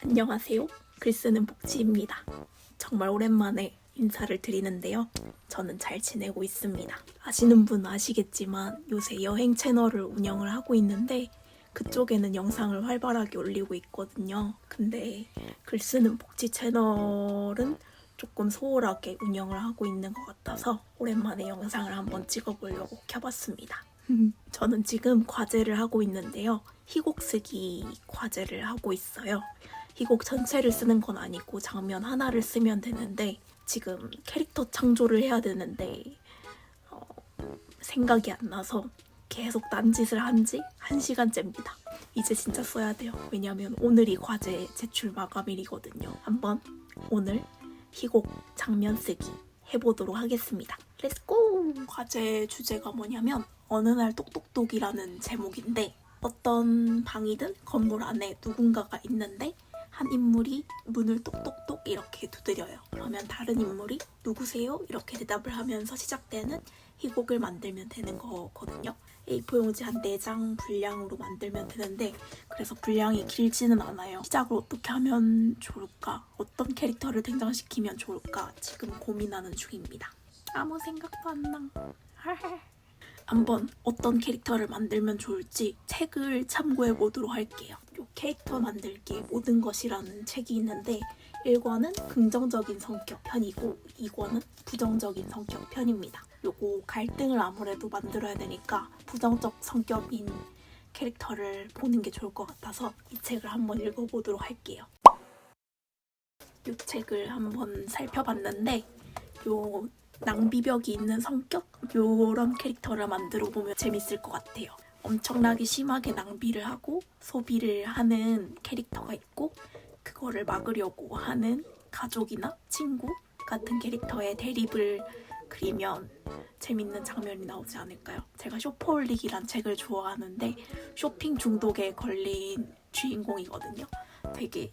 안녕하세요. 글 쓰는 복지입니다. 정말 오랜만에 인사를 드리는데요. 저는 잘 지내고 있습니다. 아시는 분은 아시겠지만 요새 여행 채널을 운영을 하고 있는데 그쪽에는 영상을 활발하게 올리고 있거든요. 근데 글 쓰는 복지 채널은 조금 소홀하게 운영을 하고 있는 것 같아서 오랜만에 영상을 한번 찍어보려고 켜봤습니다. 저는 지금 과제를 하고 있는데요. 희곡 쓰기 과제를 하고 있어요. 희곡 전체를 쓰는 건 아니고 장면 하나를 쓰면 되는데 지금 캐릭터 창조를 해야 되는데 어, 생각이 안 나서 계속 딴짓을 한지한 시간째입니다. 이제 진짜 써야 돼요. 왜냐면 오늘이 과제 제출 마감일이거든요. 한번 오늘 희곡 장면 쓰기 해보도록 하겠습니다. 렛츠고! 과제 주제가 뭐냐면 어느 날 똑똑똑이라는 제목인데 어떤 방이든 건물 안에 누군가가 있는데 한 인물이 문을 똑똑똑 이렇게 두드려요. 그러면 다른 인물이 누구세요? 이렇게 대답을 하면서 시작되는 희곡을 만들면 되는 거거든요. A4 용지 한 4장 분량으로 만들면 되는데 그래서 분량이 길지는 않아요. 시작을 어떻게 하면 좋을까? 어떤 캐릭터를 등장시키면 좋을까? 지금 고민하는 중입니다. 아무 생각도 안 나. 한번 어떤 캐릭터를 만들면 좋을지 책을 참고해 보도록 할게요. 요 캐릭터 만들기 모든 것이라는 책이 있는데 1권은 긍정적인 성격 편이고 2권은 부정적인 성격 편입니다. 요거 갈등을 아무래도 만들어야 되니까 부정적 성격인 캐릭터를 보는 게 좋을 것 같아서 이 책을 한번 읽어보도록 할게요. 이 책을 한번 살펴봤는데 요 낭비벽이 있는 성격 요런 캐릭터를 만들어 보면 재밌을 것 같아요. 엄청나게 심하게 낭비를 하고 소비를 하는 캐릭터가 있고 그거를 막으려고 하는 가족이나 친구 같은 캐릭터의 대립을 그리면 재밌는 장면이 나오지 않을까요? 제가 쇼퍼홀릭이란 책을 좋아하는데 쇼핑 중독에 걸린 주인공이거든요. 되게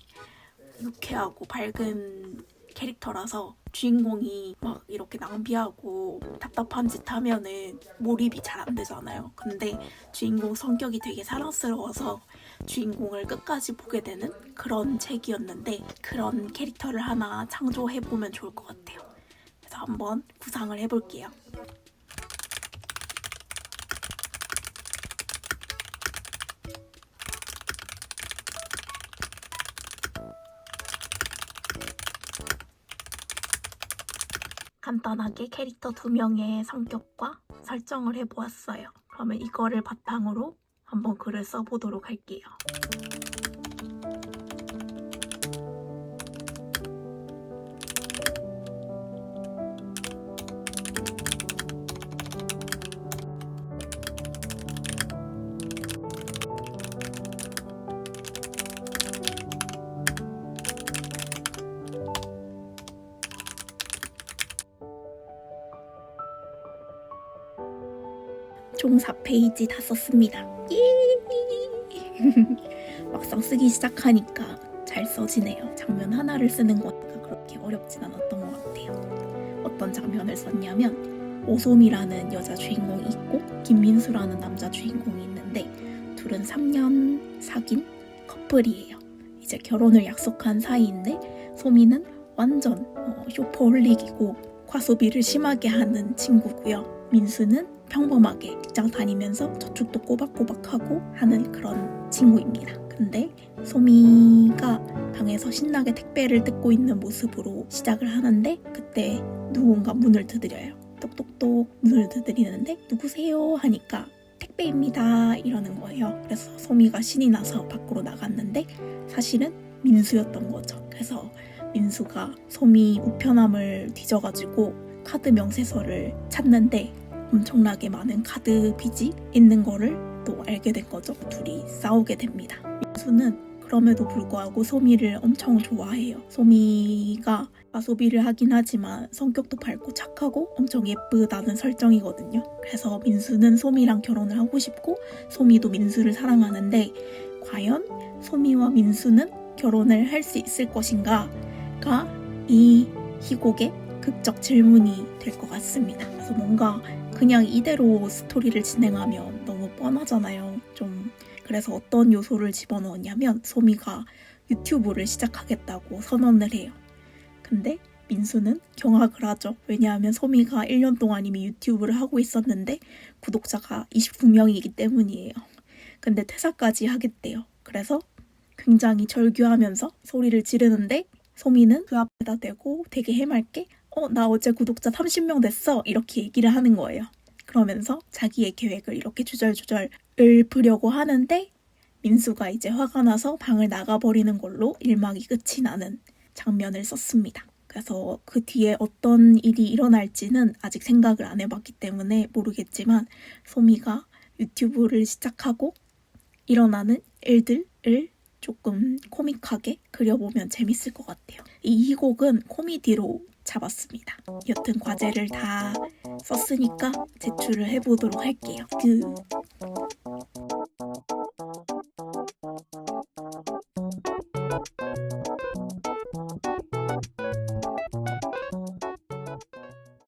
유쾌하고 밝은 캐릭터라서 주인공이 막 이렇게 낭비하고 답답한 짓 하면은 몰입이 잘 안 되잖아요. 근데 주인공 성격이 되게 사랑스러워서 주인공을 끝까지 보게 되는 그런 책이었는데 그런 캐릭터를 하나 창조해보면 좋을 것 같아요. 그래서 한번 구상을 해볼게요. 간단하게 캐릭터 두 명의 성격과 설정을 해보았어요. 그러면 이거를 바탕으로 한번 글을 써보도록 할게요. 총 4페이지 다 썼습니다. 예! 막상 쓰기 시작하니까 잘 써지네요. 장면 하나를 쓰는 것가 그렇게 어렵진 않았던 것 같아요. 어떤 장면을 썼냐면 오솜이라는 여자 주인공이 있고 김민수라는 남자 주인공이 있는데 둘은 3년 사귄 커플이에요. 이제 결혼을 약속한 사이인데 소미는 완전 어, 쇼퍼홀릭이고 과소비를 심하게 하는 친구고요. 민수는 평범하게 직장 다니면서 저축도 꼬박꼬박 하고 하는 그런 친구입니다. 근데 소미가 방에서 신나게 택배를 뜯고 있는 모습으로 시작을 하는데 그때 누군가 문을 두드려요. 똑똑똑 문을 두드리는데 누구세요? 하니까 택배입니다 이러는 거예요. 그래서 소미가 신이 나서 밖으로 나갔는데 사실은 민수였던 거죠. 그래서 민수가 소미 우편함을 뒤져가지고 카드 명세서를 찾는데 엄청나게 많은 카드 빚이 있는 거를 또 알게 된 거죠. 둘이 싸우게 됩니다. 민수는 그럼에도 불구하고 소미를 엄청 좋아해요. 소미가 과소비를 하긴 하지만 성격도 밝고 착하고 엄청 예쁘다는 설정이거든요. 그래서 민수는 소미랑 결혼을 하고 싶고 소미도 민수를 사랑하는데 과연 소미와 민수는 결혼을 할 수 있을 것인가가 이 희곡의 극적 질문이 될 것 같습니다. 그래서 뭔가 그냥 이대로 스토리를 진행하면 너무 뻔하잖아요. 좀 그래서 어떤 요소를 집어넣었냐면 소미가 유튜브를 시작하겠다고 선언을 해요. 근데 민수는 경악을 하죠. 왜냐하면 소미가 1년 동안 이미 유튜브를 하고 있었는데 구독자가 29명이기 때문이에요. 근데 퇴사까지 하겠대요. 그래서 굉장히 절규하면서 소리를 지르는데 소미는 그 앞에다 대고 되게 해맑게 어, 나 어제 구독자 30명 됐어. 이렇게 얘기를 하는 거예요. 그러면서 자기의 계획을 이렇게 주절주절 읊으려고 하는데 민수가 이제 화가 나서 방을 나가버리는 걸로 일막이 끝이 나는 장면을 썼습니다. 그래서 그 뒤에 어떤 일이 일어날지는 아직 생각을 안 해봤기 때문에 모르겠지만 소미가 유튜브를 시작하고 일어나는 일들을 조금 코믹하게 그려보면 재밌을 것 같아요. 이 희곡은 코미디로 잡았습니다. 여튼 과제를 다 썼으니까 제출을 해보도록 할게요. 그